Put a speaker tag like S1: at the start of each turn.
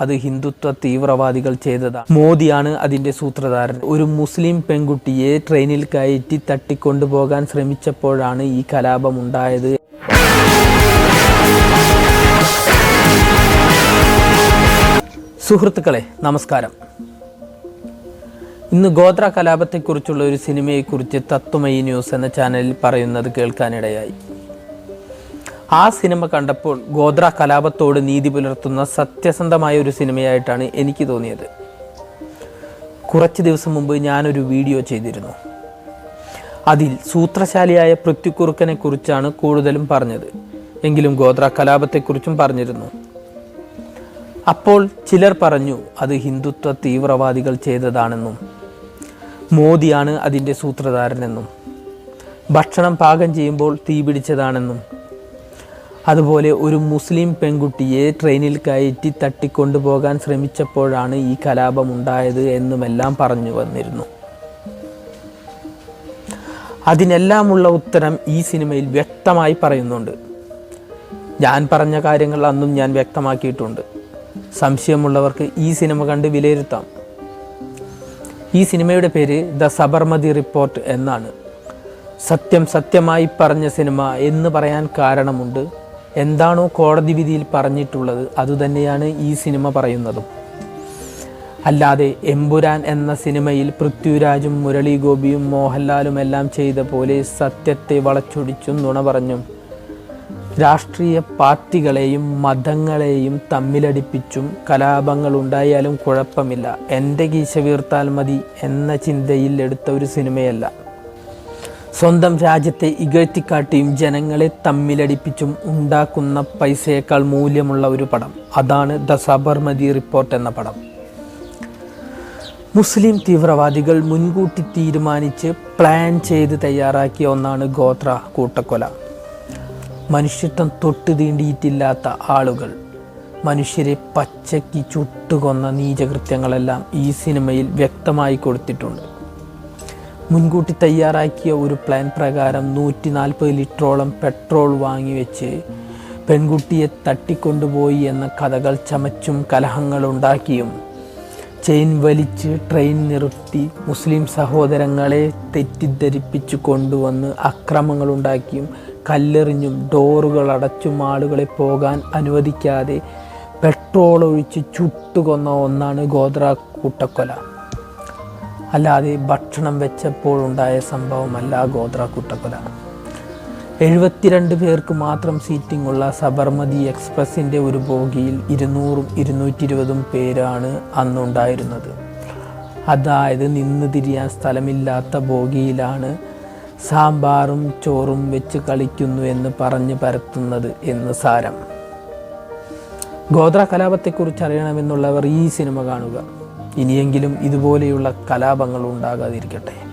S1: അത് ഹിന്ദുത്വ തീവ്രവാദികൾ ചെയ്തതാണ്. മോദിയാണ് അതിന്റെ സൂത്രധാരൻ. ഒരു മുസ്ലിം പെൺകുട്ടിയെ ട്രെയിനിൽ കയറ്റി തട്ടിക്കൊണ്ടുപോകാൻ ശ്രമിച്ചപ്പോഴാണ് ഈ കലാപം ഉണ്ടായത്. സുഹൃത്തുക്കളെ നമസ്കാരം. ഇന്ന് ഗോത്ര കലാപത്തെക്കുറിച്ചുള്ള ഒരു സിനിമയെക്കുറിച്ച് തത്വമയി ന്യൂസ് എന്ന ചാനലിൽ പറയുന്നത് കേൾക്കാനിടയായി. ആ സിനിമ കണ്ടപ്പോൾ ഗോത്ര കലാപത്തോട് നീതി പുലർത്തുന്ന സത്യസന്ധമായ ഒരു സിനിമയായിട്ടാണ് എനിക്ക് തോന്നിയത്. കുറച്ച് ദിവസം മുമ്പ് ഞാനൊരു വീഡിയോ ചെയ്തിരുന്നു. അതിൽ സൂത്രശാലിയായ പൃഥ്വിക്കുറുക്കനെ കുറിച്ചാണ് കൂടുതലും പറഞ്ഞത്. എങ്കിലും ഗോത്ര കലാപത്തെക്കുറിച്ചും പറഞ്ഞിരുന്നു. അപ്പോൾ ചിലർ പറഞ്ഞു അത് ഹിന്ദുത്വ തീവ്രവാദികൾ ചെയ്തതാണെന്നും മോദിയാണ് അതിന്റെ സൂത്രധാരനെന്നും. ഭക്ഷണം പാകം ചെയ്യുമ്പോൾ തീപിടിച്ചതാണെന്നും അതുപോലെ ഒരു മുസ്ലിം പെൺകുട്ടിയെ ട്രെയിനിൽ കയറ്റി തട്ടിക്കൊണ്ടുപോകാൻ ശ്രമിച്ചപ്പോഴാണ് ഈ കലാപം ഉണ്ടായത് എന്നുമെല്ലാം പറഞ്ഞു വന്നിരുന്നു. അതിനെല്ലാമുള്ള ഉത്തരം ഈ സിനിമയിൽ വ്യക്തമായി പറയുന്നുണ്ട്. ഞാൻ പറഞ്ഞ കാര്യങ്ങൾ അന്നും ഞാൻ വ്യക്തമാക്കിയിട്ടുണ്ട്. സംശയമുള്ളവർക്ക് ഈ സിനിമ കണ്ട് വിലയിരുത്താം. ഈ സിനിമയുടെ പേര് ദ സബർമതി റിപ്പോർട്ട് എന്നാണ്. സത്യം സത്യമായി പറഞ്ഞ സിനിമ എന്ന് പറയാൻ കാരണമുണ്ട് എന്താണോ കോടതി വിധിയിൽ പറഞ്ഞിട്ടുള്ളത് അതുതന്നെയാണ് ഈ സിനിമ പറയുന്നതും. അല്ലാതെ എമ്പുരാൻ എന്ന സിനിമയിൽ പൃഥ്വിരാജും മുരളി ഗോപിയും മോഹൻലാലും എല്ലാം ചെയ്ത പോലെ സത്യത്തെ വളച്ചൊടിച്ചും നുണ പറഞ്ഞും രാഷ്ട്രീയ പാർട്ടികളെയും മതങ്ങളെയും തമ്മിലടിപ്പിച്ചും കലാപങ്ങൾ ഉണ്ടായാലും കുഴപ്പമില്ല. എന്റെ കീശ വീർത്താൽ മതി എന്ന ചിന്തയിൽ എടുത്ത ഒരു സിനിമയല്ല. സ്വന്തം രാജ്യത്തെ ഇകഴ്ത്തിക്കാട്ടിയും ജനങ്ങളെ തമ്മിലടിപ്പിച്ചും ഉണ്ടാക്കുന്ന പൈസയേക്കാൾ മൂല്യമുള്ള ഒരു പടം. അതാണ് ദ സബർമതി റിപ്പോർട്ട് എന്ന പടം. മുസ്ലിം തീവ്രവാദികൾ മുൻകൂട്ടി തീരുമാനിച്ച് പ്ലാൻ ചെയ്ത് തയ്യാറാക്കിയ ഒന്നാണ് ഗോത്ര കൂട്ടക്കൊല. മനുഷ്യത്വം തൊട്ട് തീണ്ടിയിട്ടില്ലാത്ത ആളുകൾ. മനുഷ്യരെ പച്ചയ്ക്ക് ചുട്ടുകൊന്ന നീചകൃത്യങ്ങളെല്ലാം ഈ സിനിമയിൽ വ്യക്തമായി കൊടുത്തിട്ടുണ്ട്. മുൻകൂട്ടി തയ്യാറാക്കിയ ഒരു പ്ലാൻ പ്രകാരം നൂറ്റി നാൽപ്പത് ലിറ്ററോളം പെട്രോൾ വാങ്ങിവെച്ച് പെൺകുട്ടിയെ തട്ടിക്കൊണ്ടുപോയി എന്ന കഥകൾ ചമച്ചും കലഹങ്ങളുണ്ടാക്കിയും ചെയിൻ വലിച്ച് ട്രെയിൻ നിർത്തി മുസ്ലിം സഹോദരങ്ങളെ തെറ്റിദ്ധരിപ്പിച്ചു കൊണ്ടുവന്ന് അക്രമങ്ങളുണ്ടാക്കിയും കല്ലെറിഞ്ഞും ഡോറുകൾ അടച്ചും ആളുകളെ പോകാൻ അനുവദിക്കാതെ പെട്രോൾ ഒഴിച്ച് ചുട്ടുകൊന്ന ഒന്നാണ് ഗോദ്ര കൂട്ടക്കൊല. അല്ലാതെ ഭക്ഷണം വെച്ചപ്പോഴുണ്ടായ സംഭവമല്ല ഗോത്ര കുട്ടക്കൊല. എഴുപത്തിരണ്ട് പേർക്ക് മാത്രം സീറ്റിംഗ് ഉള്ള സബർമതി എക്സ്പ്രസിന്റെ ഒരു ബോഗിയിൽ ഇരുന്നൂറും ഇരുന്നൂറ്റി ഇരുപതും പേരാണ് അന്നുണ്ടായിരുന്നത്. അതായത് നിന്ന് തിരിയാൻ സ്ഥലമില്ലാത്ത ബോഗിയിലാണ് സാമ്പാറും ചോറും വെച്ച് കളിക്കുന്നു എന്ന് പറഞ്ഞ് പരത്തുന്നത് എന്ന് സാരം. ഗോത്ര കലാപത്തെക്കുറിച്ച് അറിയണമെന്നുള്ളവർ ഈ സിനിമ കാണുക. ഇനിയെങ്കിലും ഇതുപോലെയുള്ള കലാപങ്ങൾ ഉണ്ടാകാതിരിക്കട്ടെ.